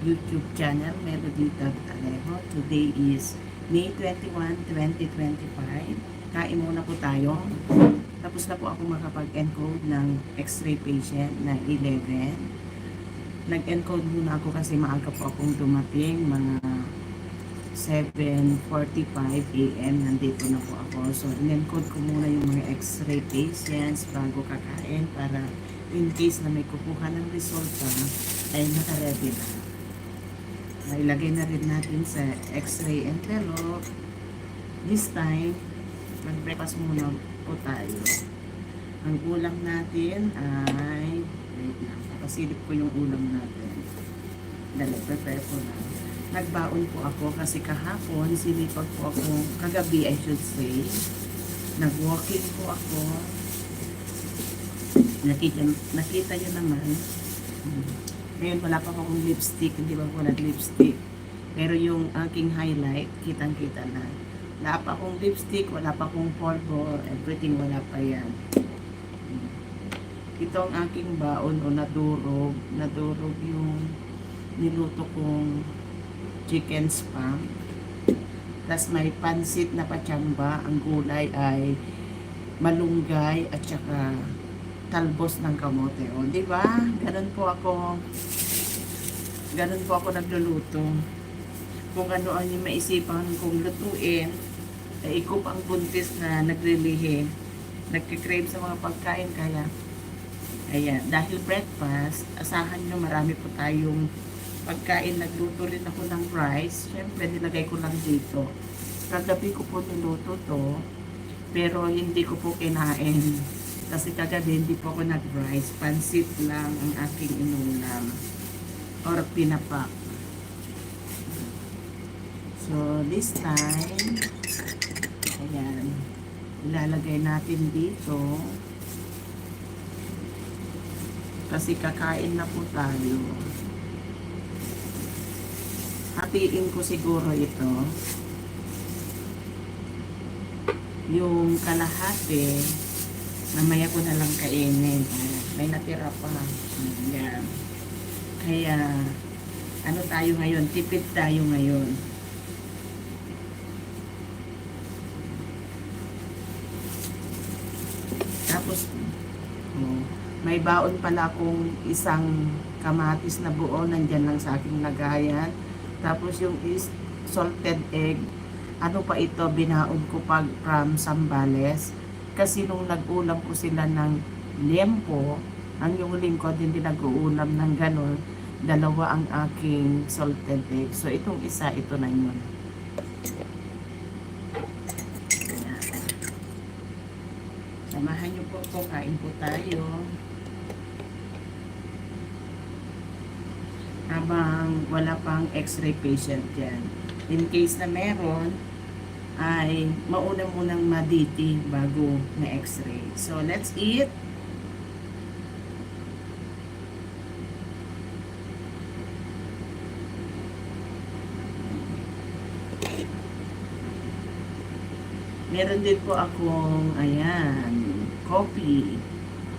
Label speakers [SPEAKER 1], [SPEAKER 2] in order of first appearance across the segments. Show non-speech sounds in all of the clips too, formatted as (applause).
[SPEAKER 1] YouTube channel, Melody Alejo. Today is May 21, 2025. Kain muna po tayo. Tapos na po ako makapag-encode ng x-ray patient na 11. Nag-encode muna ako kasi maaga po akong dumating, mga 7.45 a.m. Nandito na po ako. So, in-encode ko muna yung mga x-ray patients bago kakain para in case na may kukuha ng resulta ay nakaready na. Mailagay na rin natin sa x-ray envelope. This time, mag-breakfast muna po tayo. Ang ulam natin ay, wait lang, ko yung ulam natin. Dali, prepare ko na. Nagbaon po ako kasi kahapon, sinipag po ako, kagabi I should say, nag-walking po ako. Nakita, nakita nyo naman, hmm, ngayon wala pa akong lipstick, hindi ba ako nag-lipstick. Pero yung aking highlight, kitang-kita na. Wala pa akong lipstick, wala pa akong polvo, everything wala pa yan. Ito ang aking baon o nadurog. Nadurog yung niluto kong chicken spam. Tapos may pansit na patsamba. Ang gulay ay malunggay at saka talbos ng kamote. O, di ba? Ganun po ako ganun po ako nagluluto. Kung ano ang yung maisipan kong lutuin, ay ikup ang buntis na naglilihi. Nagkikrave sa mga pagkain kaya Ayan, dahil breakfast, asahan nyo marami po tayong pagkain. Nagluto rin ako ng rice. Siyempre, nilagay ko lang dito. Kagabi ko po niluto to, pero hindi ko po kinain. Kasi kagabi hindi po ako nag-rice. Pansit lang ang aking inulam. Or pinapak. So, this time, ayan, ilalagay natin dito. Kasi kakain na po tayo. Hatiin ko siguro ito. Yung kalahati, mamaya ko na lang kainin. May natira pa. Ayan. Kaya, ano tayo ngayon? Tipid tayo ngayon. Tapos, oh, may baon pala akong isang kamatis na buo, nandyan lang sa aking lagayan. Tapos yung is salted egg, ano pa ito, binaon ko pag from Sambales. Kasi nung nag-ulam ko sila ng liempo, ang yung lingkod hindi nag-uulam ng ganon, dalawa ang aking salted egg. So itong isa, ito na yun. Samahan niyo po po, kain po tayo. habang wala pang x-ray patient yan. In case na meron, ay mauna munang maditi bago na x-ray. So, let's eat. Meron din po akong, ayan, coffee.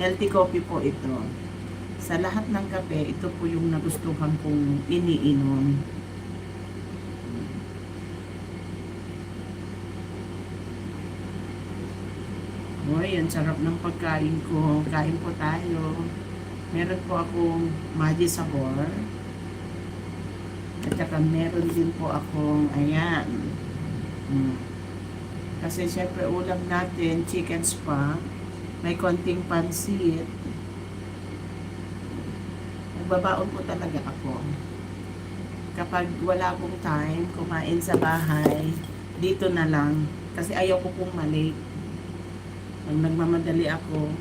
[SPEAKER 1] Healthy coffee po ito sa lahat ng kape, ito po yung nagustuhan kong iniinom. Uy, ang sarap ng pagkain ko. Kain po tayo. Meron po akong Maji Sabor. At saka meron din po akong, ayan. Hmm. Kasi syempre ulam natin, chicken spa. May konting pansit nagbabaon po talaga ako. Kapag wala akong time, kumain sa bahay, dito na lang. Kasi ayaw ko pong malate. Pag nagmamadali ako,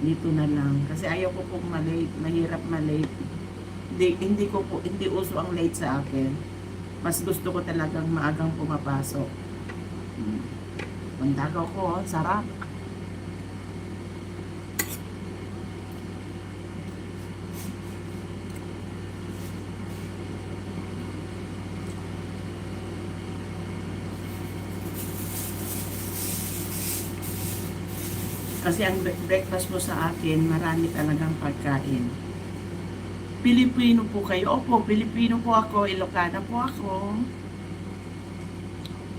[SPEAKER 1] dito na lang. Kasi ayaw ko pong malate, mahirap malate. Hindi, hindi ko po, hindi uso ang late sa akin. Mas gusto ko talagang maagang pumapasok. Hmm. Mandagaw ko, sarap. Kasi ang bre- breakfast mo sa akin, marami talagang pagkain. Pilipino po kayo. Opo, Pilipino po ako. Ilocana po ako.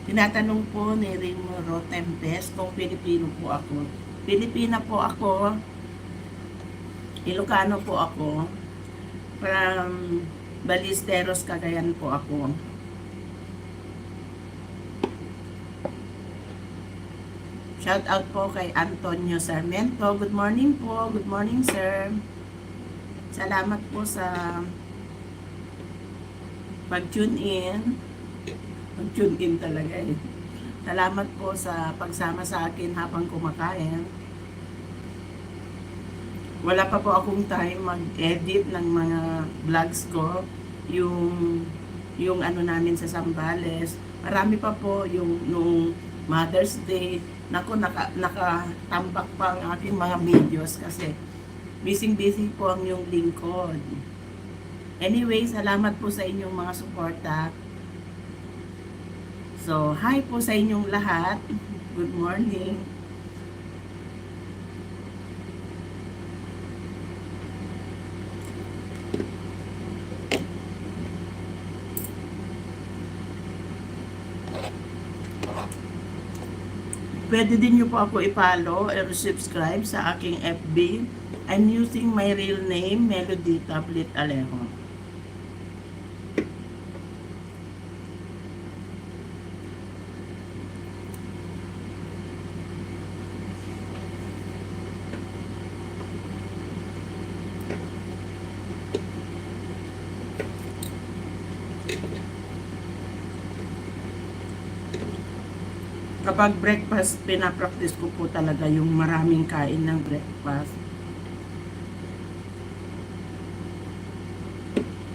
[SPEAKER 1] Tinatanong po ni Rimuro Tempest kung Pilipino po ako. Pilipina po ako. Ilocano po ako. From Balisteros, Cagayan po ako. Shout out po kay Antonio Sarmiento. Good morning po. Good morning, sir. Salamat po sa pag-tune in. Pag-tune in talaga eh. Salamat po sa pagsama sa akin habang kumakain. Wala pa po akong time mag-edit ng mga vlogs ko. Yung yung ano namin sa Sambales. Marami pa po yung nung Mother's Day. Naku, naka, nakatambak pa ang aking mga videos kasi busy-busy po ang yung lingkod. Anyway, salamat po sa inyong mga suporta. So, hi po sa inyong lahat. Good morning. Pwede din nyo po ako i-follow or subscribe sa aking FB. I'm using my real name, Melody Tablet Alejo. Kapag breakfast, pinapractice ko po talaga yung maraming kain ng breakfast.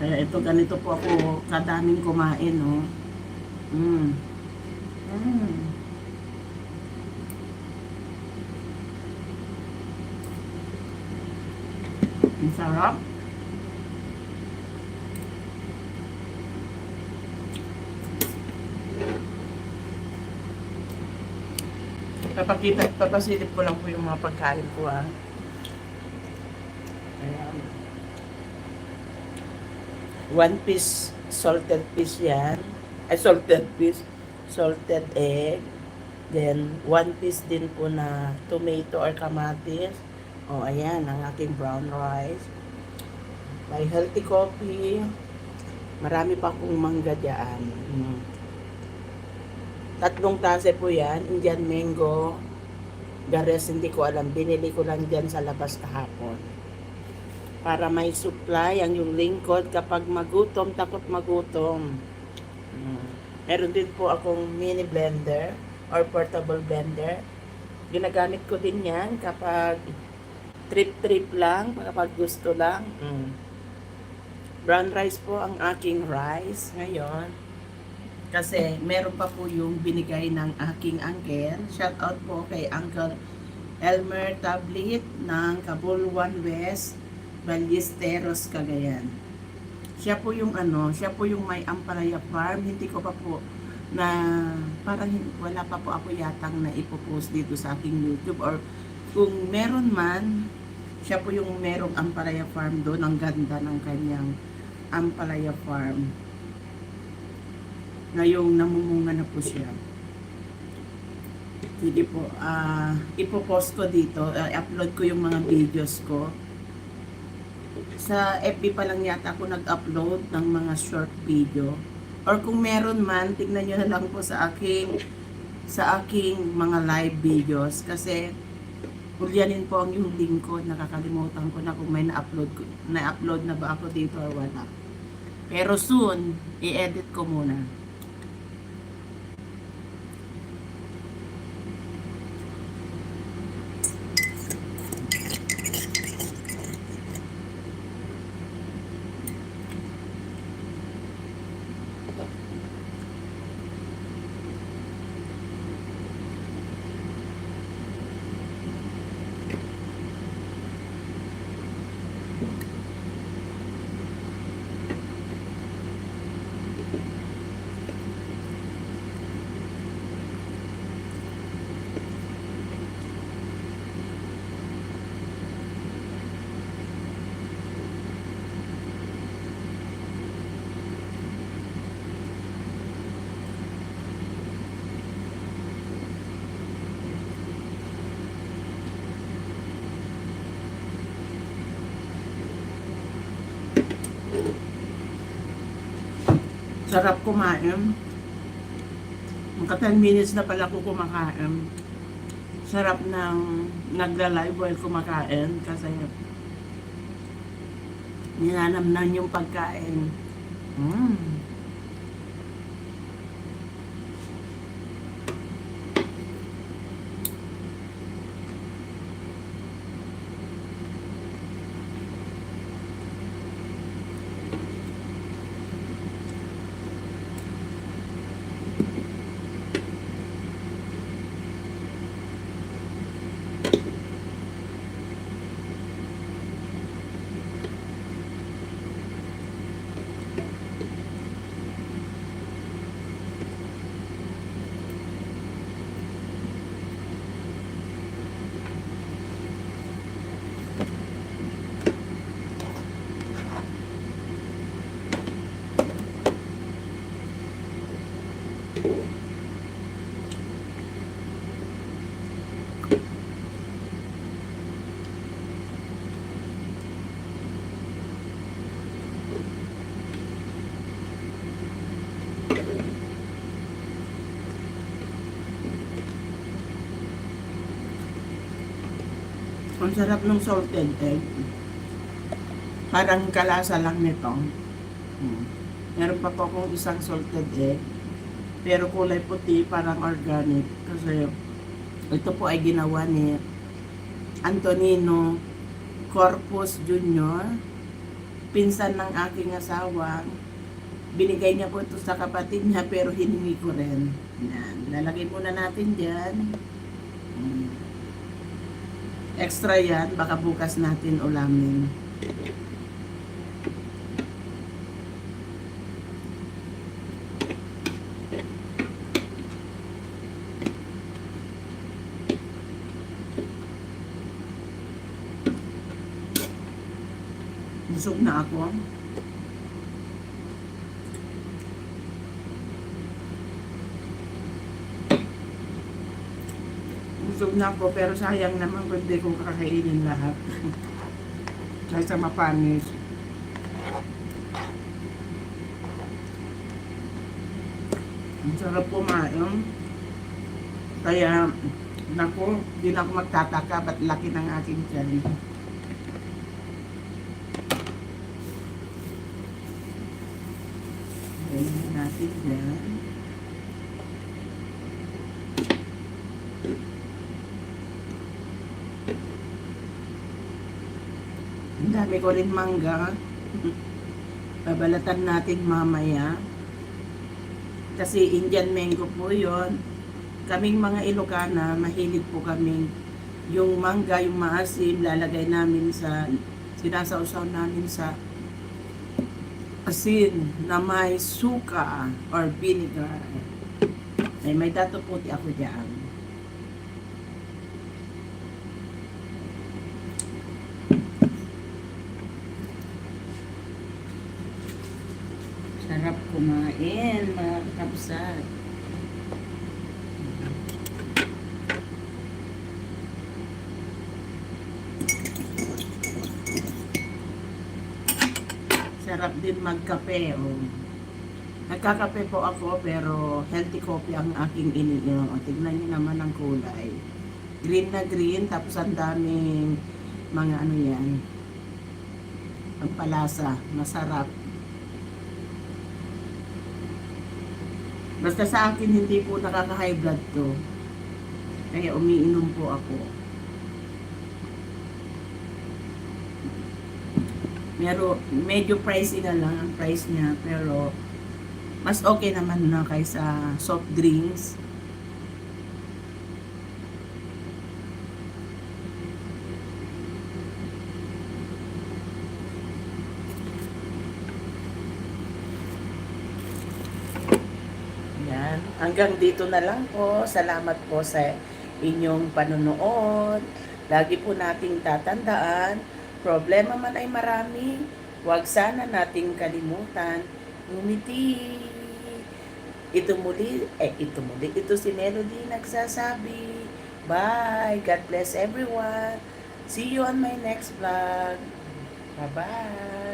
[SPEAKER 1] Kaya ito, ganito po ako kadaming kumain, no? Mm. Mm. Ang sarap. Papakita, papasilip ko lang po yung mga pagkain ko, ah. Ayan. One piece salted fish yan. Ay, salted fish. Salted egg. Then, one piece din po na tomato or kamatis. O, oh, ayan, ang aking brown rice. May healthy coffee. Marami pa akong mangga dyan. Mm. Tatlong tase po yan. Indian mango. The rest, hindi ko alam. Binili ko lang dyan sa labas kahapon. Para may supply ang yung lingkod kapag magutom, takot magutom. Mm. Meron din po akong mini blender or portable blender. Ginagamit ko din yan kapag trip-trip lang, kapag gusto lang. Mm. Brown rice po ang aking rice ngayon. Kasi meron pa po yung binigay ng aking uncle. Shout out po kay Uncle Elmer Tablet ng Kabuluan West, Ballesteros, Cagayan. Siya po yung ano, siya po yung may Ampalaya Farm. Hindi ko pa po na parang wala pa po ako yatang na ipopost dito sa aking YouTube or kung meron man, siya po yung merong Ampalaya Farm doon. Ang ganda ng kanyang Ampalaya Farm. Ngayong namumunga na po siya. Sige po, ah ipopost ko dito, ah, upload ko yung mga videos ko. Sa FB pa lang yata ako nag-upload ng mga short video. Or kung meron man, tignan nyo na lang po sa aking sa aking mga live videos kasi ulyanin po ang yung link ko, nakakalimutan ko na kung may na-upload na-upload na ba ako dito or wala. Pero soon, i-edit ko muna. Sarap kumain. Mga 10 minutes na pala ako kumakain. Sarap ng nagla-live while kumakain kasi ninanamnan yung pagkain. Mm. Ang sarap ng salted egg. Parang kalasa lang nito. Hmm. Meron pa po akong isang salted egg. Pero kulay puti, parang organic. Kasi ito po ay ginawa ni Antonino Corpus Jr. Pinsan ng aking asawa. Binigay niya po ito sa kapatid niya pero hiningi ko rin. Yan. Lalagay muna natin dyan. Hmm. Extra yan, baka bukas natin ulamin. Busog na ako. Busog na ako pero sayang naman kung hindi kong kakainin lahat. (laughs) Kahit sa mapanis. Ang sarap kumain. Kaya, naku, di na ako magtataka ba't laki ng aking tiyan. Ayan natin yan. Ang dami ko rin mangga. Babalatan natin mamaya. Kasi Indian mango po yon. Kaming mga Ilocana, mahilig po kaming yung mangga, yung maasim, lalagay namin sa, sinasausaw namin sa asin na may suka or vinegar. Ay, may dato puti ako dyan. Sarap kumain, mga kapsat. Sarap din magkape. Oh. Nagkakape po ako pero healthy coffee ang aking iniinom. O, tignan niyo naman ang kulay. Green na green tapos ang daming mga ano yan. Ang palasa. Masarap. Basta sa akin hindi po nakaka-high blood to. Kaya umiinom po ako. Pero medyo pricey na lang ang price niya pero mas okay naman na kaysa soft drinks. Yan. Hanggang dito na lang po. Salamat po sa inyong panonood. Lagi po nating tatandaan, problema man ay marami, huwag sana nating kalimutan, ngumiti. Ito muli, eh ito muli, ito si Melody nagsasabi. Bye! God bless everyone. See you on my next vlog. Bye-bye!